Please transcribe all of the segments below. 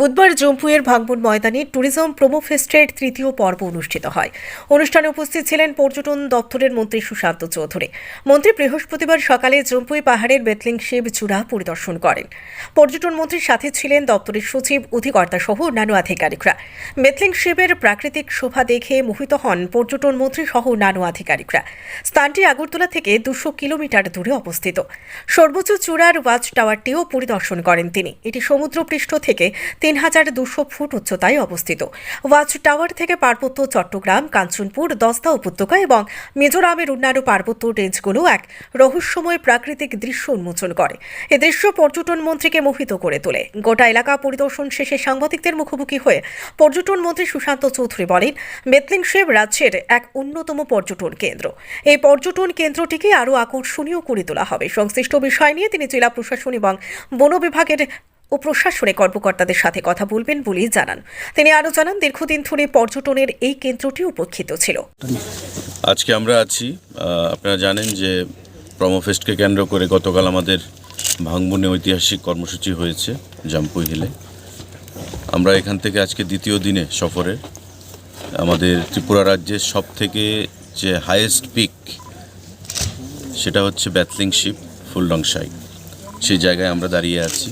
বুধবার জম্পুয়ের ভাঙবন ময়দানে tourism promo ফেস্টের তৃতীয় পর্ব অনুষ্ঠিত হয়। অনুষ্ঠানে উপস্থিত ছিলেন পর্যটন দপ্তরের মন্ত্রী সুশান্ত চৌধুরী। মন্ত্রী বৃহস্পতিবার সকালে জম্পুই পাহাড়ের বেতলিং শিব চূড়া পরিদর্শন করেন। পর্যটন মন্ত্রীর সাথে ছিলেন দপ্তরের সচিব, অধিকর্তা সহ অন্যান্য আধিকারিকরা। বেতলিং শিবের প্রাকৃতিক শোভা দেখে মোহিত হন পর্যটন মন্ত্রী সহ অন্যান্য আধিকারিকরা। স্থানটি আগরতলা থেকে দুশো কিলোমিটার দূরে অবস্থিত। সর্বোচ্চ চূড়ার ওয়াচ টাওয়ারটিও পরিদর্শন করেন তিনি। এটি সমুদ্রপৃষ্ঠ থেকে তিন হাজার দুশো ফুট উচ্চতায় অবস্থিত। ওয়াচ টাওয়ার থেকে পার্বত্য চট্টগ্রাম, কাঞ্চনপুর, দস্তা উপত্যকা এবং মিজোরামের অন্যান্য পার্বত্য রেঞ্জগুলো এক রহস্যময় প্রাকৃতিক দৃশ্য উন্মোচন করে। এ দৃশ্য পর্যটন মন্ত্রীকে মোহিত করে তোলে। গোটা এলাকা পরিদর্শন শেষে সাংবাদিকদের মুখোমুখি হয়ে পর্যটন মন্ত্রী সুশান্ত চৌধুরী বলেন বেতলিং শিব রাজ্যের এক অন্যতম পর্যটন কেন্দ্র। এই পর্যটন কেন্দ্রটিকে আরও আকর্ষণীয় করে তোলা হবে। সংশ্লিষ্ট বিষয় নিয়ে তিনি জেলা প্রশাসন এবং বন বিভাগের ও প্রশাসনিক কর্মকর্তাদের সাথে কথা বলবেন বলেই জানান। তিনি আরও জানান, দীর্ঘদিন ধরে পর্যটনের এই কেন্দ্রটি উপেক্ষিত ছিল। আজকে আমরা আছি আপনারা জানেন যে প্রমোফেস্টকে কেন্দ্র করে গতকাল আমাদের ভাঙবনে ঐতিহাসিক কর্মসূচি হয়েছে জাম্পুই হিলে আমরা এখান থেকে আজকে দ্বিতীয় দিনে সফরে। আমাদের ত্রিপুরা রাজ্যের সব থেকে যে হাইয়েস্ট পিক সেটা হচ্ছে ব্যাথলিং শিপ ফুলডংসাই সেই জায়গায় আমরা দাঁড়িয়ে আছি।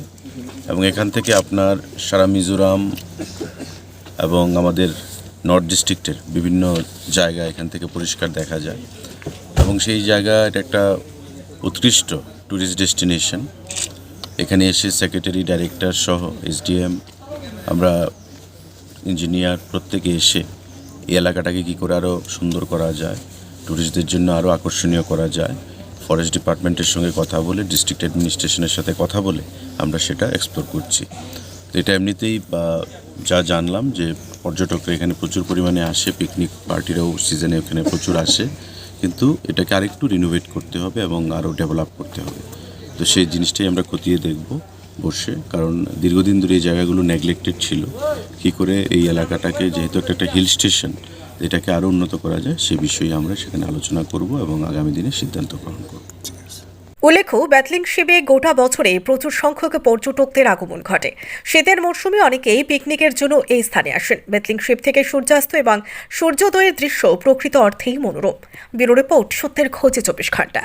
এবং এখান থেকে আপনার সারা মিজোরাম এবং আমাদের নর্থ ডিস্ট্রিক্টের বিভিন্ন জায়গা এখান থেকে পরিষ্কার দেখা যায়। এবং সেই জায়গা, এটা একটা উৎকৃষ্ট ট্যুরিস্ট ডেস্টিনেশন এখানে এসে সেক্রেটারি ডাইরেক্টর সহ এসডিএম আমরা ইঞ্জিনিয়ার প্রত্যেকে এসে এই এলাকাটাকে কী করে আরও সুন্দর করা যায় ট্যুরিস্টদের জন্য আরও আকর্ষণীয় করা যায় ফরেস্ট ডিপার্টমেন্টের সঙ্গে কথা বলে ডিস্ট্রিক্ট অ্যাডমিনিস্ট্রেশনের সাথে কথা বলে আমরা সেটা এক্সপ্লোর করছি। তো এটা এমনিতেই যা জানলাম যে পর্যটকরা এখানে প্রচুর পরিমাণে আসে পিকনিক পার্টিরাও সিজনে এখানে প্রচুর আসে, কিন্তু এটাকে আরেকটু রিনোভেট করতে হবে এবং আরও ডেভেলপ করতে হবে। তো সেই জিনিসটাই আমরা খতিয়ে দেখব বসে, কারণ দীর্ঘদিন ধরে এই জায়গাগুলো নেগলেক্টেড ছিল। কী করে এই এলাকাটাকে, যেহেতু একটা একটা হিল স্টেশন এটাকে আরও উন্নত করা যায়, সে বিষয়ে আমরা সেখানে আলোচনা করব এবং আগামী দিনে সিদ্ধান্ত গ্রহণ করব। উল্লেখ্য, ব্যাথলিং শিবে গোটা বছরে প্রচুর সংখ্যক পর্যটকদের আগমন ঘটে। শীতের মরশুমে অনেকেই পিকনিকের জন্য এই স্থানে আসেন। ব্যাথলিং শিব থেকে সূর্যাস্ত এবং সূর্যোদয়ের দৃশ্য প্রকৃত অর্থেই মনোরম। ব্যুরো রিপোর্ট সত্যের খোঁজে চব্বিশ ঘণ্টা।